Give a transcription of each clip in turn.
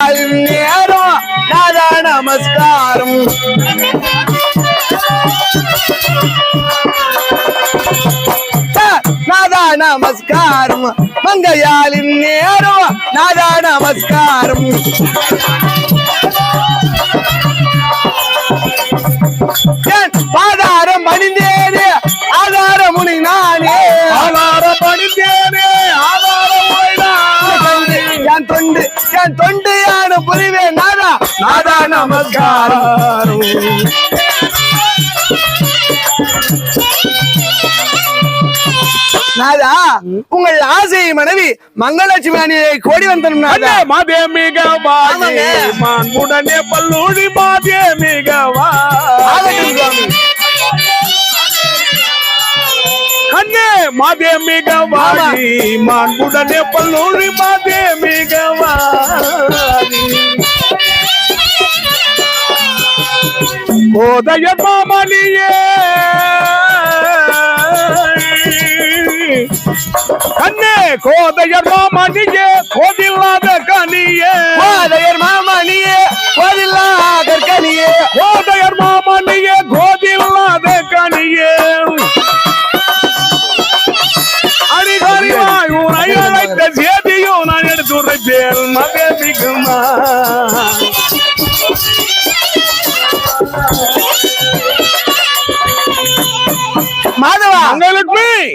நேரம். நாதா நமஸ்காரம். நாதா நமஸ்காரம். மங்கையாளின் நேரம். நாதா நமஸ்காரம். பாதாரம் பணிந்தேனே ஆதார முனி நானே ஆதாரம் பணிந்தேனே ஆதாரம். என் தொண்டு என் தொண்டு? நமஸ்காரம் நாதா உங்கள் ஆசை மனைவி மங்களலட்சுமி கோடி வந்தனும் நாதா அண்ணே மாதே மிகவா ஆமாங்க. மாண்புடனே பல்லூடி மாதே மிகவா ஆகட்டும் சுவாமி அண்ணே மாதே மிகவா ஆமா. மாண்புடனே பல்லூடி மாதே கோதைய மாமணியே கண்ணே கோதையர் மாமணியே கோதில்லாத கனியே. மாதையர் மாமணியே கோதில்லா கற்கனியே கோதையர் மாமணியே கோதில்லாத கனியே. அடிகறிவாய் உனை அழைத்த சேதியும் நான் எடுத்துரைப்பேன். மகமிகுமா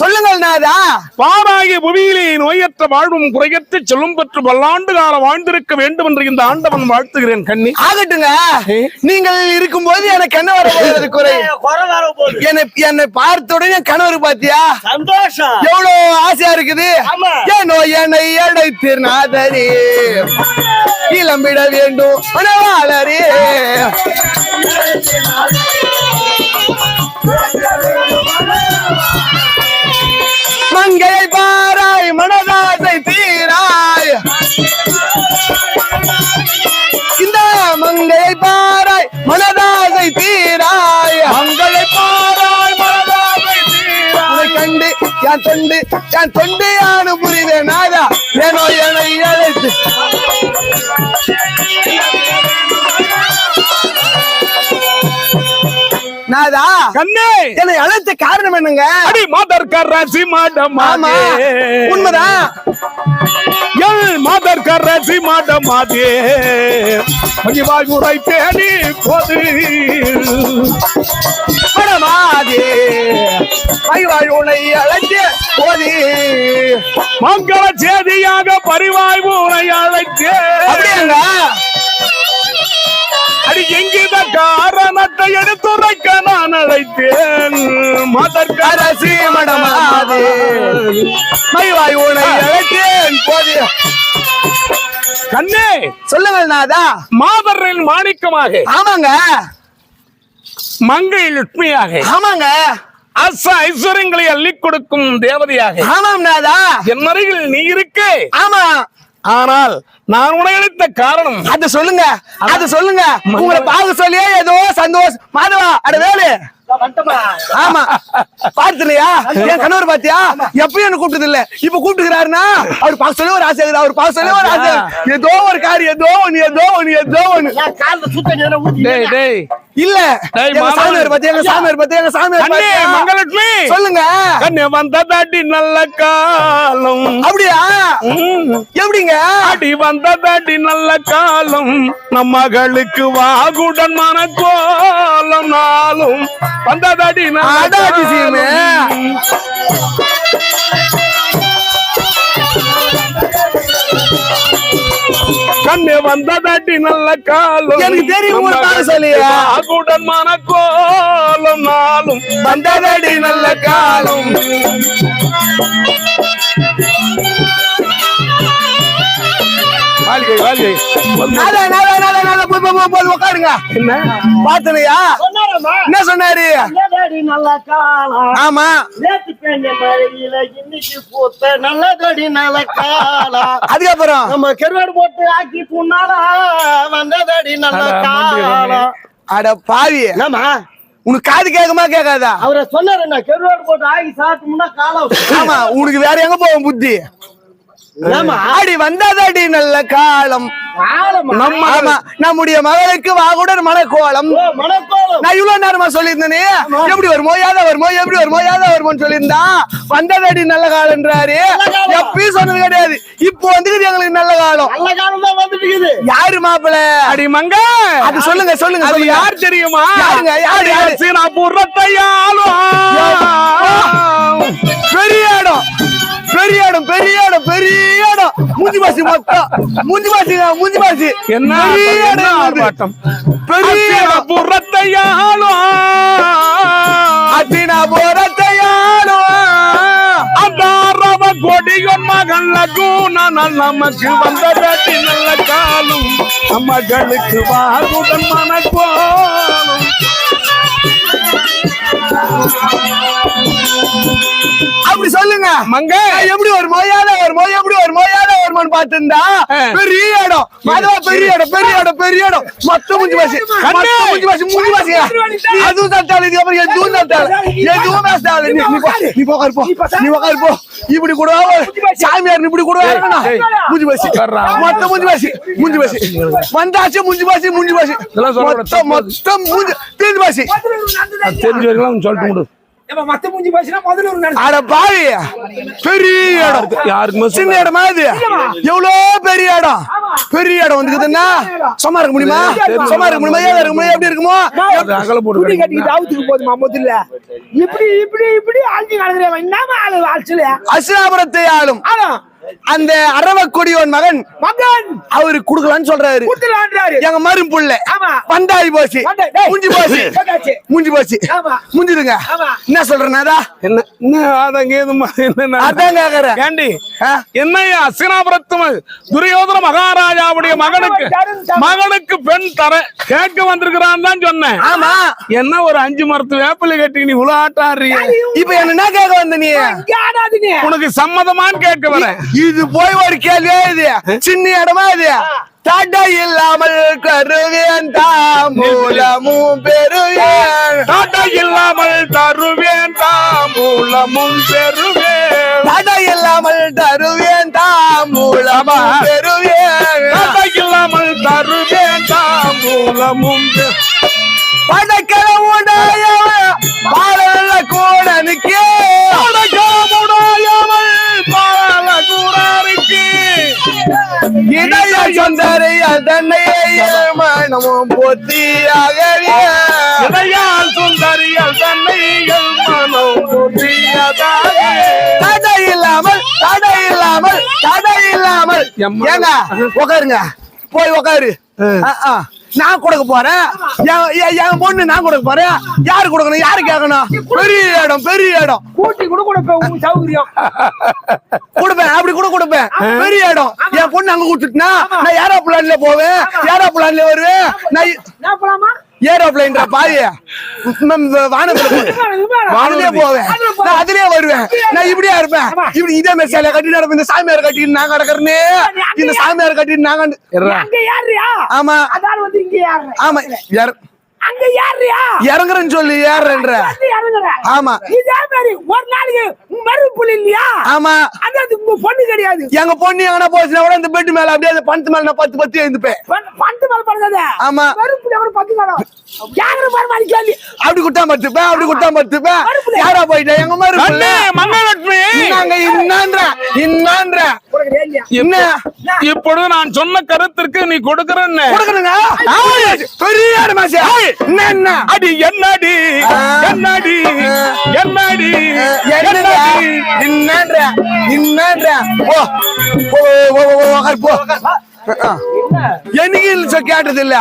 சொல்லுங்கள். நாதா. பாராகி புவியிலே நோயற்ற வாழ்வும் குறையற்ற செல்லும் பெற்று பல்லாண்டு காலம் வாழ்ந்திருக்க வேண்டும் என்று இந்த ஆண்டவன் வாழ்த்துகிறேன் கண்ணி. ஆகட்டுங்க. நீங்கள் இருக்கும்போது எனக்கு என்ன வர குறை. குறை வர போகுது என்னை என்னை பார்த்த உடனே என் கணவர் பாத்தியா? சந்தோஷம். எவ்வளவு ஆசையா இருக்குது? ஆமா. ஏனோ என்னை அழைத்து நாதரே. கிளம்பிட வேண்டும். மனவாளரே மங்கையை பாராய் மனதாசை தீராய். இந்த மங்கையை பாராய் மனதாசை தீராய். மங்களை பாராய் மனதாசை தீராய். கண்டு என் தொண்டு என் தொண்டு யானு புரிவேன் நாதா ஏனோ என்னை அழைத்து. நாதா கண்ணே! என்னை அழைத்த காரணம் என்னங்க? அடி மாதர் கராசி மாடம் ஆமா உண்மைதான் எல் மாதர் கராசி மாடம் மாதே மகிவாய் முறை தேடி போது படமாதே ஐவாய் உன்னை அழைத்து போதி மங்கள சேதியாக பரிவாய் முறை அழைத்தே. காரணத்தை எடுத்துரைக்க நான் அழைத்தேன். மடமாதே. கண்ணே சொல்லுங்கள் நாதா. மாதரின் மாணிக்கமாக. ஆமாங்க. மங்கை லட்சுமியாக ஆமாங்க. அச ஐஸ்வர்யங்களை அள்ளி கொடுக்கும் தேவதையாக. ஆமாம் நாதா. என் அருகில் நீ இருக்கே. ஆமா. ஆனால் நான் உடையளித்த காரணம். அது சொல்லுங்க அது சொல்லுங்க. உங்களை பார்க்க சொல்லியே ஏதோ சந்தோஷம் மாதவா அட வேலு. ஆமா. பார்த்துலையா? என் கணவர் பாத்தியா எப்பயும் என்ன கூப்பிட்டது இல்ல. இப்ப கூப்பிட்டுக்கிறாருன்னா அவர் பார்க்க சொல்லி ஒரு ஆசை அவர் பார்க்க சொல்லி ஒரு ஆசை. ஏதோ ஒரு காரியம் ஏதோ ஒண்ணு ஏதோ ஒண்ணு ஏதோ ஒண்ணு. இல்ல. சாமியார் பத்தி எங்க சாமியார் பத்தி எங்க சாமியார்? மங்களலட்சுமி. சொல்லுங்க. கண்ணே வந்ததாடி நல்ல காலம். அப்படியா. எப்படிங்க? அடி வந்ததாடி நல்ல காலம். நம் மகளுக்கு வாகுடன் மனக்கோலம் நாளும் வந்ததாடி நல்ல கண்ணே வந்ததாடி நல்ல காலம். எனக்கு தெரியும், ஒரு காலம் சொல்லியா? வாகுடன் மனக்கோலம் நாளும். வந்ததடி நல்ல காலம். வாழ்கை வாழ்கை நாதா நாதா நாதா நாதா போய் போய் போய் உட்காருங்க என்ன? பாத்தனையா? என்ன சொன்னாரு? நல்லதடி நல்ல காலம் ஆமா. நேத்து பெஞ்ச மழையில இன்னைக்கு பூத்த நல்லதடி நல்ல காலம் அதுக்கப்புறம்? நம்ம கருவாடு போட்டு ஆக்கி புண்ணாடா வந்ததடி நல்ல காலம் அட பாவி. என்னம்மா? உனக்கு காது கேட்குமா கேட்காதா? அவரை சொன்னாரு நான் கருவாடு போட்டு ஆக்கி சாப்பிட்டோம்னா காலம் ஆமா உனக்கு வேற எங்க போகும் புத்தி? ஆமா அடி வந்ததடி நல்ல காலம். நம்ம நம்முடைய மகளுக்கு வாகுடன் மனக்கோலம். நான் இவ்வளவு நேரமா சொல்லியிருந்தேனே? எப்படி வருமோ யாத வருமோ எப்படி வருமோ யாத வருமோன்னு சொல்லியிருந்தா? வந்ததடி நல்ல காலம்ன்றாரு காலம். எப்பயும் சொன்னது கிடையாது. இப்போ வந்துக்குது எங்களுக்கு நல்ல காலம். நல்ல காலம் வந்துட்டு யாரு மாப்பிள? அடி மங்க. அது சொல்லுங்க சொல்லுங்க அது யார் தெரியுமா? யாருங்க, யாரு, யாரு? சீனாபுரத்தையாலும் பெரிய இடம். பெரிய இடம் பெரிய இடம் பெரிய இடம். மூஞ்சி பாசி மொத்தம். மூஞ்சி பாசி மூஞ்சி பாசி என்ன பெரிய இடம். ஆர்ப்பாட்டம்? பெரிய இடம். சீனாபுரத்தையாலும் அத்தினா போறத்தையாலும் நமக்கு வந்த வேட்டி நல்ல காலம். மகளுக்கு மனக்கோலம். அப்படி சொல்லுங்க. மங்க. எப்படி ஒரு மோயாத ஒரு மோய் எப்படி ஒரு மோயாத வருமானு பார்த்திருந்தா ஆ. பெரிய இடம். அதுவா பெரிய இடம் பெரிய இடம் பெரிய இடம். மொத்தம் மூஞ்சி பாசி மூஞ்சி பாசி மூஞ்சி பாசிங்க அதுவும் தட்டாளு இது அப்புறம் எதுவும் தட்டாளு எதுவும் பேசாது நீ நீ போ நீ போ. உட்காரு போ. இப்படி கூட சாமியார் இப்படி கூட. மூஞ்சி பாசி. மொத்தம் மூஞ்சி பாசி மூஞ்சி பாசி வந்தாச்சு மூஞ்சி பாசி மூஞ்சி பாசி. மொத்தம் மொத்தம் மூஞ்சி தீர்ந்து பாசி தெரிஞ்ச வரைக்கும் சொல்லிட்டு மத்த மூஞ்சி பேசினா முதல்ல ஒரு அட பாவி. பெரிய இடம். யாருக்குமே சின்ன இடமா இது? எவ்வளோ பெரிய இடம்? பெரிய இடம் வந்துக்குதுன்னா சும்மா இருக்க முடியுமா? சும்மா இருக்க முடியுமா? ஏதா இருக்க முடியும்? எப்படி இருக்குமோ? அகல போட்டு. கட்டிக்கிட்டு அவுத்துக்கு போதுமா முதல்ல இப்படி இப்படி இப்படி அழிஞ்சு கிடக்குறேன் என்னமா ஆளு ஆட்சியில அசுராபுரத்தை ஆளும். ஆனா அந்த அரவக்கொடியோன் மகன் மகன்! அவரு குடுக்கலான்னு சொல்றாரு. எங்க மரும் புள்ள. வந்தாய் போச்சு. முஞ்சி போச்சு. முஞ்சி போச்சு. ஆமா. என்ன சொல்றேனாதா என்ன அதங்க அதான் கேக்குறேன். ஏண்டி? என்னையா அசினாபுரத்து ம- துரியோதன மகாராஜாவுடைய மகனுக்கு மகனுக்கு பெண் தர கேட்க வந்திருக்கிறான் தான் சொன்னேன். ஆமா. என்ன ஒரு அஞ்சு மரத்து வேப்பிலை கட்டி நீ ஆட்டாடுறிய இப்ப என்ன கேட்க வந்த நீ? உனக்கு சம்மதமான்னு கேட்க வரேன். இது போய் ஒரு கேள்வியே இது சின்ன இடமா இது? தடை இல்லாமல் கருவேன் தாமூலமும் பெருவேன் டாட்டா இல்லாமல் தருவேன் தாமூலமும் பெறுவேன். தடை இல்லாமல் தருவேன் தாமூலமும் பெருவேன் டாட்டா இல்லாமல் தருவேன் தாமூலமும் பெ- மனமும் பொத்தியாகவே இடையால் சுந்தரியல் தன்னைகள் மனம் புதியதாக. தடை இல்லாமல் தடை இல்லாமல் தடை இல்லாமல். ஏங்க உட்காருங்க போய் ஆ. நான் கொடுக்க போறேன். என்- பொண்ணு நான் கொடுக்க போறேன். யாரு கொடுக்கணும்? யாரு கேட்கணும்? பெரிய இடம் பெரிய இடம். கூட்டி கூட கொடுப்பேன் சௌகரியம். கொடுப்பேன் அப்படி கூட கொடுப்பேன். பெரிய இடம். என் பொண்ணு அங்க கொடுத்துட்டுனா நான் ஏரோப்ளான்ல போவேன். ஏரோப்ளான்ல வருவேன். நான் ஏரோப்ளைன்ற பாதி வானத்துல போவேன். நான் அதுலயே வருவேன். நான் இப்படியா இருப்பேன். இப்படி இதே மாதிரி சேலை கட்டி நடப்பேன் இந்த சாமியார் கட்டிட்டு நான் கிடக்குறேனே. இந்த சாமியார் கட்டிட்டு நான் கண்டு- இருடா. அங்க யாருயா ஆமா யாரு? அங்க யாருயா இறங்குறேன்னு சொல்லி இறங்குற ஆமா. இதே மாதிரி ஒரு நாளைக்கு மறுப்புல இல்லையா? ஆமா. அது அது உங்க பொண்ணு கிடையாது. எங்க பொண்ணு எங்கன்னா போச்சுன்னா கூட இந்த பெட் மேல அப்படியே பணத்து மேல நான் பத்து பத்து எழுந்துப்பேன். பண்- பண்டு மேல படுக்காத. ஆமா. பத்து காலம் கேள்வி அப்படி குட்டா பத்துப்பேன் அப்படி குட்டா பத்துப்பேன் யாரா போயிட்டேன் எங்க மாதிரி அண்ணே, மகாலட்சுமி இன்னாங்க இன்னான்ற என்ன? இப்பொழுது நான் சொன்ன கருத்திற்கு நீ கொடுக்கறன்னு. கொடுக்கணுங்க. பெரிய மாசி. என்ன என்ன? அடி என்னடி? என்னடி? என்னடி? என்னங்க இன்னான்ற இன்னான்ற போ போ. போ போ. எனக்கு கேட்டது இல்ல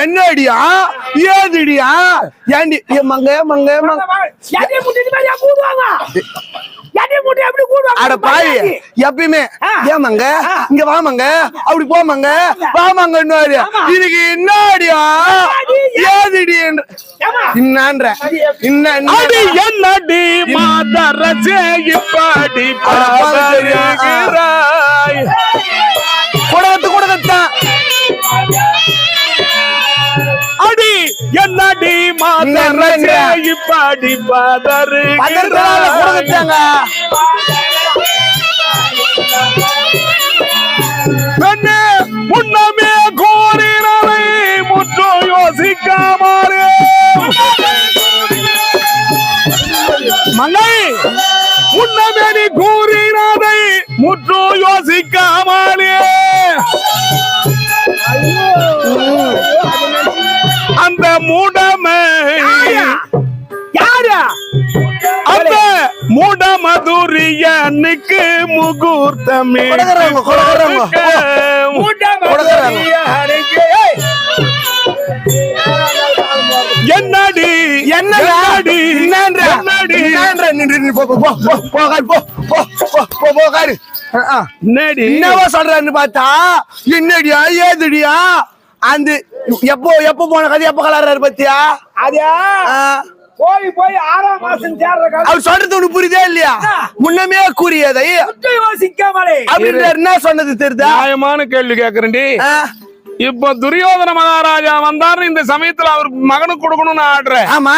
என்ன அடியா ஏதுடியா? ஏண்டி? மங்க மங்க அட பாய் எப்பயுமே. ஏமாங்க இங்க வாமாங்க அப்படி போமாங்க வாமாங்கன்னு இதுக்கு என்ன அடியா ஏதுடி ஏமா. இன்னான்ற. இன்ன அடி என்னடி? மாதரசே இப்படி பாதரிகிறாய் குடத்து என்னடி மாதரசே இப்படி பதற்றால பாதரிகிறாய் குடத்தாங்க மூடமதுரியனுக்கு முகூர்த்தமே. என்னடி என்னடா? என்னடி என்னன்றா? என்னடி நின்று, போ, போ, போ, போ, போ, காரு, போ, போ, போ, போ, போ, காரு. ஆ, ஆ. என்னடி என்னவா சொல்றான்னு பார்த்தா என்னடியா ஏதுடியா அந்த எப்போ எப்போ போன கதை எப்போ கலர்றாரு பத்தியா அதா ஆ. போய் போய் ஆறாம் மாசம் சேர்ற அவர் சொல்றது உனக்கு புரியுதே இல்லையா? முன்னமே கூறியதை. யோசிக்காமலே. அப்படின்ற என்ன சொன்னது தெரியுதா? நியாயமான கேள்வி கேக்குறேன்டி. இப்ப துரியோதன மகாராஜா வந்தாரு இந்த சமயத்துல அவர் மகனுக்கு கொடுக்கணும்னு ஆடுறேன். ஆமா.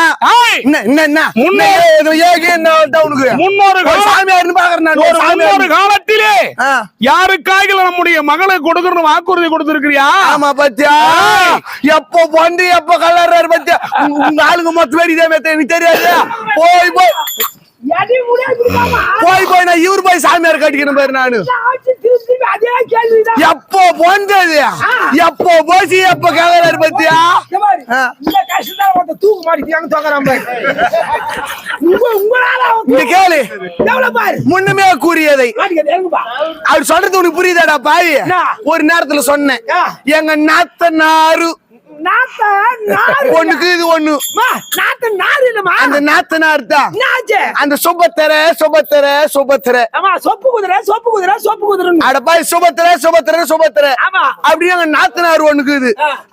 முன்னொரு காலத்திலே. யாருக்காக நம்முடைய மகளுக்கு கொடுக்கணும் வாக்குறுதி கொடுத்திருக்கிறியா? ஆமா பத்தியா? எப்போ பொண்டு எப்போ கலர்றாரு பத்தியா? உங்க ஆளுங்க மொத்த பேர் இதே மெத்த எனக்கு தெரியாது. போய் போய். போய் போய் நான் இவரு போய் சாமியார் கட்டிக்கணும் பாரு நானு. எப்போ பொந்தது எப்போ போச்சு எப்போ கலர்றாரு பத்தியா? இந்த மாதிரி, ஆ. இந்த கஷ்டத்தை ஒருத்தன் தூக்கு மாட்டிக்கிறாங்க தோக்கறான் இந்த கேளு. முன்னமே கூறியதை. அவர் சொல்றது உனக்கு புரியுதாடா பாய்? என்ன? ஒரு நேரத்துல சொன்னேன். எங்க நாத்தனாரு நாத்த ஒண்ணுக்கு இது ஒண்ணு நாத்த நாறு இல்லம்மா அந்த தான் என்னாச்சு அந்த சுபத்தர சுபத்தர சுபத்தர ஆமா சொப்பு குதிரை சொப்பு குதிரை சொப்பு குதிரை அட பாய் சுபத்திர சுபத்திர சுபத்திர ஆமா அப்படியே நாத்தனார் ஒண்ணுக்கு இது.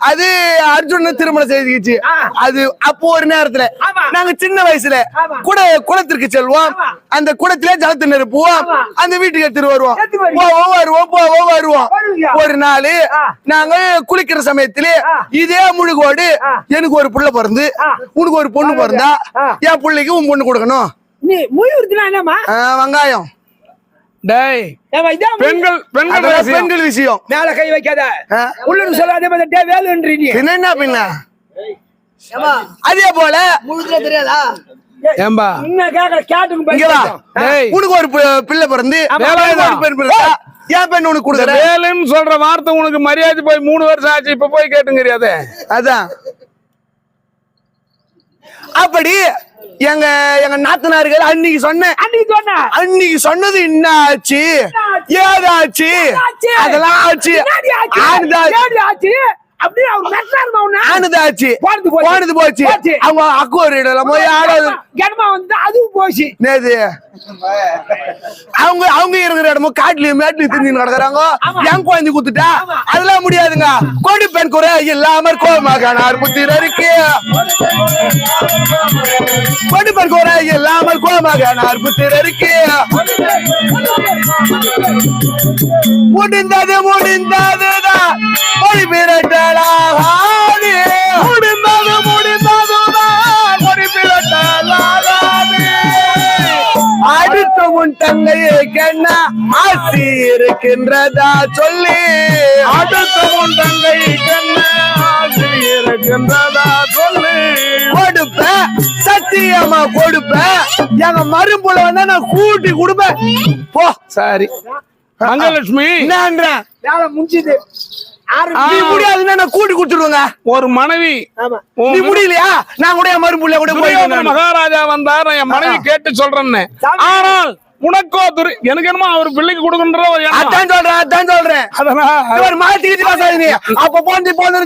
அது அர்ஜுன திருமணம் செய்துக்கிச்சு. அது அப்போ ஒரு நேரத்துல. நாங்க சின்ன வயசுல. குட குளத்திற்கு செல்வோம். அந்த குடத்திலே ஜலத்து நிரப்புவோம். அந்த வீட்டுக்கு எடுத்துட்டு வருவோம் வருவோம் வருவோம் வருவீங்க. ஒரு நாள். நாங்க குளிக்கிற சமயத்திலே ஆ. இதே முழுகோடு. எனக்கு ஒரு புள்ள பிறந்து. உனக்கு ஒரு பொண்ணு பிறந்தா. என் பிள்ளைக்கு உன் பொண்ணு கொடுக்கணும். நீ ஆ, வெங்காயம். டேய் பெண்கள் விஷயம். மேல கை வைக்காத. உள்ளூர் சொல்லாதே மாதிரி வேலுன்றி நீ. என்ன பின்ன? அதே போல ஏம்பா. கேட்டுக்கு வா. டேய். உனக்கு ஒரு பிள்ளை பிறந்து ஒரு பெண் உனக்கு கொடுக்குற? வேலுன்னு சொல்ற வார்த்தை உனக்கு மரியாதை போய் மூணு வருஷம் ஆச்சு இப்ப போய் கேட்டுங்கிறியாதே அதான். அப்படி எங்க எங்க நாத்தனார்கள் அன்னைக்கு சொன்னேன் அன்னைக்கு சொன்ன. அன்னைக்கு சொன்னது என்ன ஆச்சு? ஏதாச்சு? ஆச்சு? அதெல்லாம் ஆச்சு. ஆச்சு? அப்படியே அவர் ஆனதாச்சு போனது போச்சு. போனது போச்சு. அவங்க அக்கு ஒரு இடம். போய் ஆடாது கனமா வந்து அதுவும் போச்சு. நேது அவங்க அவங்க இருக்கிற இடமும் காட்டுலயும் மேட்லயும் திரிஞ்சு. என் குழந்தை குத்துட்டா. அதெல்லாம் முடியாதுங்க. கொடி பெண் குறை இல்லாம கோமகனார் புத்திரருக்கு கொடி பெண் குறை இல்லாமல் கோமகனார் புத்திரருக்கு முடிந்தது முடிந்ததுதான். மொழி பிரட்டலாகாது முடிந்தது முடிந்ததுதான் ஒரு பிறட்டலாகாது. அடுத்த உன் தங்கையை ஆசி இருக்கின்றதா சொல்லி அடுத்த உன் தங்கை இருக்கின்றதா சொல்லு கொடுப்ப சத்தியமா கொடுப்ப எங்க மரும்புல வந்தா நான் கூட்டி கொடுப்பேன் போ சரி மங்கலட்சுமி என்ன வேலை முடிஞ்சுது நீ முடியாதுன்னா நான் கூட்டி கொடுத்துருவேங்க ஒரு மனைவி. நீ முடியலையா? நான் கூட என் மரும்புல கூட மகாராஜா வந்தார் நான் என் மனைவி கேட்டு சொல்றேன்னு. ஆனால் உனக்கோ துரி எனக்கு என்னமோ அவர் பிள்ளைக்கு கொடுக்கன்ற ஒரு. அதான் சொல்றேன் அதான் சொல்றேன் அதனால இவர் மாத்திக்கிட்டு பேசாது நீ அப்ப போந்து போந்து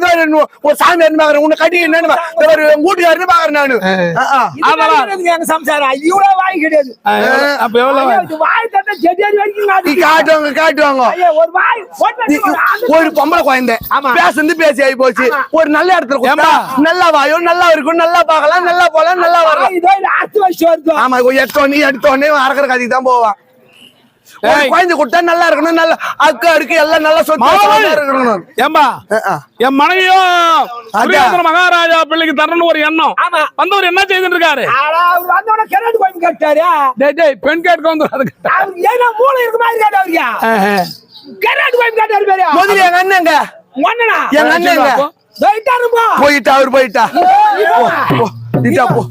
ஒரு சாமி என்ன பாக்குறேன் உன்னை கட்டி என்னன்னு இவர் வீட்டுக்காரன்னு பாக்குறேன் நானு ஆ, ஆ. அதெல்லாம். எங்க சம்சாரம் இவ்வளவு வாய் கிடையாது அப்ப எவ்வளவு ஐயோ, வாய் தட்ட வரைக்கும். காட்டுவாங்க காட்டுவாங்க ஐயோ, ஒரு வாய் ஒரு ஒரு பொம்பளை குழந்தை ஆமா. பேசுந்து பேசி ஆகி போச்சு. ஒரு நல்ல இடத்துல? நல்லா வாயும் நல்லா இருக்கும் நல்லா பார்க்கலாம் நல்லா போலாம் நல்லா வரலாம் வாய் இதோ இது அறுத்து வச்சு வருது. ஆமா எடுத்தோடனே எடுத்தோடனே அறக்கிற கதைக்கு தான் போவான். குழந்தை கொடுத்தா நல்லா இருக்கணும் நல்லா அக்கா இருக்கு எல்லாம் நல்லா சொத்து இருக்கணும் ஏம்பா. என் மனைவியும் மகாராஜா பிள்ளைக்கு தரணும்னு ஒரு எண்ணம் ஆமா. வந்தவர் என்ன செய்துட்டு இருக்காரு ஆனா, அவர் வந்தோடனே கிணறு போய் கேட்டாரு டேய் டேய் பெண் கேட்க வந்து ஏன்னா மூளை இருக்கு மாதிரி கேட்டா அவருக்கு கராட்டு போய் காட்டாரு பேரு முதல்ல எங்க அண்ணங்க ஒண்ணனா எங்க அண்ணங்க போயிட்டாருப்பா போயிட்டா அவர் போயிட்டா போ,